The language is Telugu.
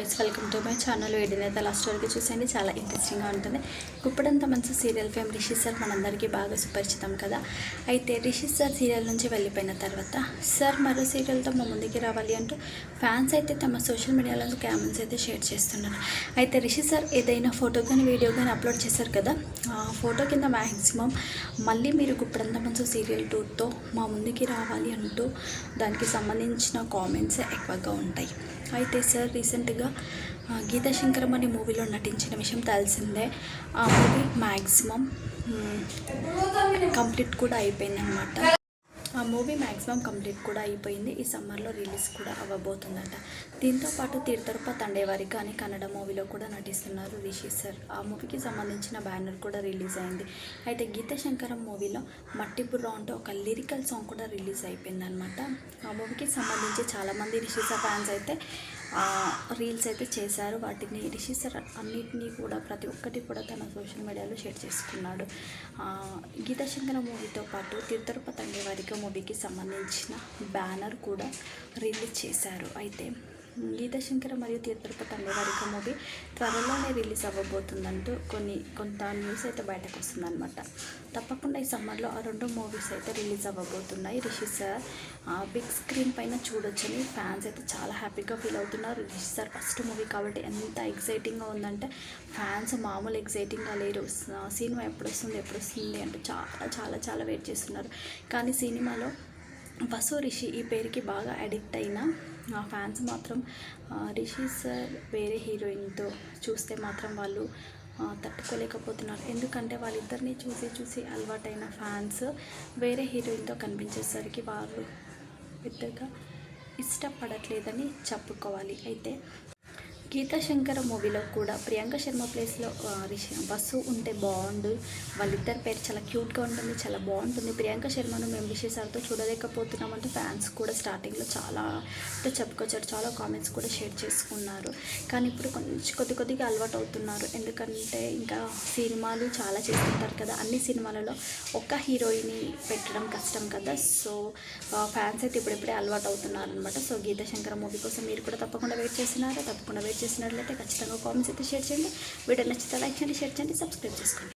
Guys welcome to my channel ఏడినైతే last వరకు చూసేయండి. చాలా ఇంట్రెస్టింగ్గా ఉంటుంది. ఇప్పుడంతా మంచి సీరియల్ ఫేమ్ రిషి సార్ మనందరికీ బాగా సుపరిచితం కదా. అయితే రిషి సార్ సీరియల్ నుంచి వెళ్ళిపోయిన తర్వాత సార్ మరో సీరియల్తో మా ముందుకి రావాలి అంటూ ఫ్యాన్స్ అయితే తమ సోషల్ మీడియాలో క్యామెన్స్ అయితే షేర్ చేస్తున్నారు. అయితే రిషి సార్ ఏదైనా ఫోటో కానీ వీడియో కానీ అప్లోడ్ చేశారు కదా ఆ ఫోటో కింద మ్యాక్సిమం మళ్ళీ మీరు గుప్పడంత మంచి సీరియల్ టూర్తో మా ముందుకి రావాలి అంటూ దానికి సంబంధించిన కామెంట్స్ ఎక్కువగా ఉంటాయి. అయితే సార్ రీసెంట్గా గీతాశంకరం అనే మూవీలో నటించిన విషయం తెలిసిందే. ఆ మూవీ మ్యాక్సిమం కంప్లీట్ కూడా అయిపోయింది అనమాట ఆ మూవీ మ్యాక్సిమం కంప్లీట్ కూడా అయిపోయింది. ఈ సమ్మర్లో రిలీజ్ కూడా అవ్వబోతుందట. దీంతో పాటు తీర్థరూప తండేవారి కానీ కన్నడ మూవీలో కూడా నటిస్తున్నారు రిషి సార్. ఆ మూవీకి సంబంధించిన బ్యానర్ కూడా రిలీజ్ అయింది. అయితే గీత శంకరం మూవీలో మట్టి బుర్ర ఒక లిరికల్ సాంగ్ కూడా రిలీజ్ అయిపోయింది అనమాట ఆ మూవీకి సంబంధించి చాలామంది రిషి సార్ ఫ్యాన్స్ అయితే రీల్స్ అయితే చేశారు. వాటిని రిషి అన్నిటినీ కూడా ప్రతి ఒక్కటి కూడా తన సోషల్ మీడియాలో షేర్ చేసుకున్నాడు. ఆ, గీతా శంకర మూవీతో పాటు తిరుతరుప వారిక మూవీకి సంబంధించిన బ్యానర్ కూడా రిలీజ్ చేశారు. అయితే గీతశంకర మరియు తీర్థపతి అమ్మవారికి మూవీ త్వరలోనే రిలీజ్ అవ్వబోతుందంటూ కొన్ని కొంత న్యూస్ అయితే బయటకు వస్తుందన్నమాట. తప్పకుండా ఈ సమ్మర్లో ఆ రెండు మూవీస్ అయితే రిలీజ్ అవ్వబోతున్నాయి. రిషి సార్ బిగ్ స్క్రీన్ పైన చూడొచ్చని ఫ్యాన్స్ అయితే చాలా హ్యాపీగా ఫీల్ అవుతున్నారు. రిషి సార్ ఫస్ట్ మూవీ కాబట్టి ఎంత ఎగ్జైటింగ్గా ఉందంటే ఫ్యాన్స్ మామూలు ఎగ్జైటింగ్గా లేరు. సినిమా ఎప్పుడు వస్తుంది ఎప్పుడు వస్తుంది అంటే చాలా చాలా చాలా వెయిట్ చేస్తున్నారు. కానీ సినిమాలో వసు రిషి ఈ పేరుకి బాగా అడిక్ట్ అయిన ఆ ఫ్యాన్స్ మాత్రం రిషి సార్ వేరే హీరోయిన్తో చూస్తే మాత్రం వాళ్ళు తట్టుకోలేకపోతున్నారు. ఎందుకంటే వాళ్ళిద్దరిని చూసి చూసి అలవాటైన ఫ్యాన్స్ వేరే హీరోయిన్తో కనిపించేసరికి వాళ్ళు పెద్దగా ఇష్టపడట్లేదని చెప్పుకోవాలి. అయితే గీతాశంకర మూవీలో కూడా ప్రియాంక శర్మ ప్లేస్లో బస్సు ఉంటే బాగుండు. వాళ్ళిద్దరి పేరు చాలా క్యూట్గా ఉంటుంది చాలా బాగుంటుంది. ప్రియాంక శర్మను మేము విశేషాలతో చూడలేకపోతున్నామంటే ఫ్యాన్స్ కూడా స్టార్టింగ్లో చాలా అంటే చెప్పుకొచ్చారు చాలా కామెంట్స్ కూడా షేర్ చేసుకున్నారు. కానీ ఇప్పుడు కొంచెం కొద్ది కొద్దిగా అలవాటు అవుతున్నారు. ఎందుకంటే ఇంకా సినిమాలు చాలా చేస్తుంటారు కదా అన్ని సినిమాలలో ఒక్క హీరోయిని పెట్టడం కష్టం కదా. సో ఫ్యాన్స్ అయితే ఇప్పుడిప్పుడే అలవాటు అవుతున్నారు అనమాట సో గీతాశంకర మూవీ కోసం మీరు కూడా తప్పకుండా వెయిట్ చేస్తున్నారు? తప్పకుండా వెయిట్ చేసినట్లయితే ఖచ్చితంగా కామెంట్స్ అయితే షేర్ చేయండి. వీడియో నచ్చితే లైక్ చేయండి షేర్ చేయండి సబ్స్క్రైబ్ చేసుకోండి.